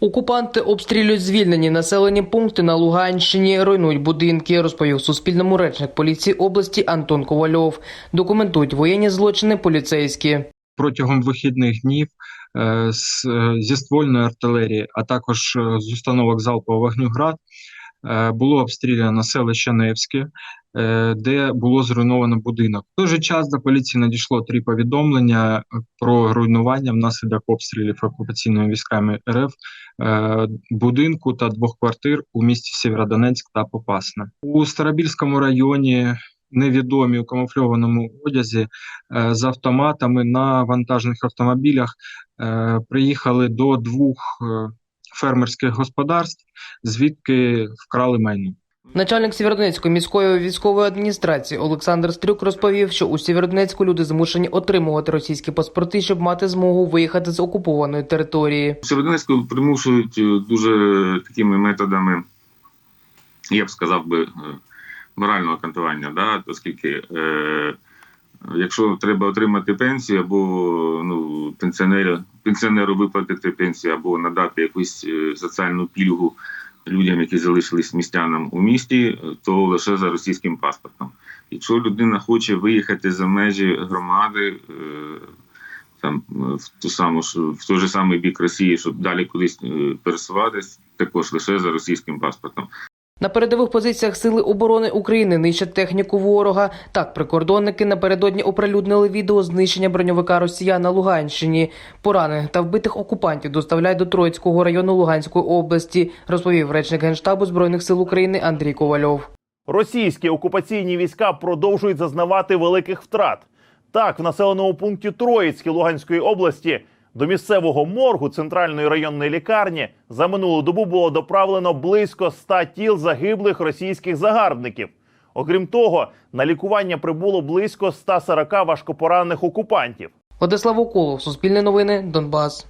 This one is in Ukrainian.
Окупанти обстрілюють звільнені населені пункти на Луганщині, руйнують будинки, розповів Суспільному речник поліції області Антон Ковальов. Документують воєнні злочини поліцейські. протягом вихідних днів е, е, зі ствольної артилерії, а також е, з установок залпового вогню «Град» було обстріляно селище Невське, де було зруйновано будинок. В той же час до поліції надійшло три повідомлення е, про руйнування внаслідок обстрілів окупаційними військами РФ е, будинку та двох квартир у місті Сєвєродонецьк та Попасна. У Старобільському районі невідомі у камуфльованому одязі е, з автоматами на вантажних автомобілях е, приїхали до двох е, фермерських господарств, звідки вкрали майно. Начальник Сєвєродонецької міської військової адміністрації Олександр Стрюк розповів, що у Сєвєродонецьку люди змушені отримувати російські паспорти, щоб мати змогу виїхати з окупованої території. Сєвєродонецьку примушують е, дуже такими методами, я б сказав би, е, морального кантування, да? оскільки е, якщо треба отримати пенсію або ну, пенсіонеру, пенсіонеру виплатити пенсію або надати якусь е, соціальну пільгу людям, які залишились містянам у місті, то лише за російським паспортом. Якщо людина хоче виїхати за межі громади, е, там е, в ту саму в той же самий бік Росії, щоб далі кудись е, пересуватись, також лише за російським паспортом. На передових позиціях Сили оборони України нищать техніку ворога. Так, прикордонники напередодні оприлюднили відео знищення броньовика Росіян на Луганщині. Поранених та вбитих окупантів доставляють до Троїцького району Луганської області, розповів речник генштабу збройних сил України Андрій Ковальов. Російські окупаційні війська продовжують зазнавати великих втрат. Так, в населеному пункті Троїцьке Луганської області до місцевого моргу центральної районної лікарні за минулу добу було доправлено близько ста тіл загиблих російських загарбників. Окрім того, на лікування прибуло близько 140 важкопоранених окупантів. Владислав Уколов, Суспільне новини, Донбас.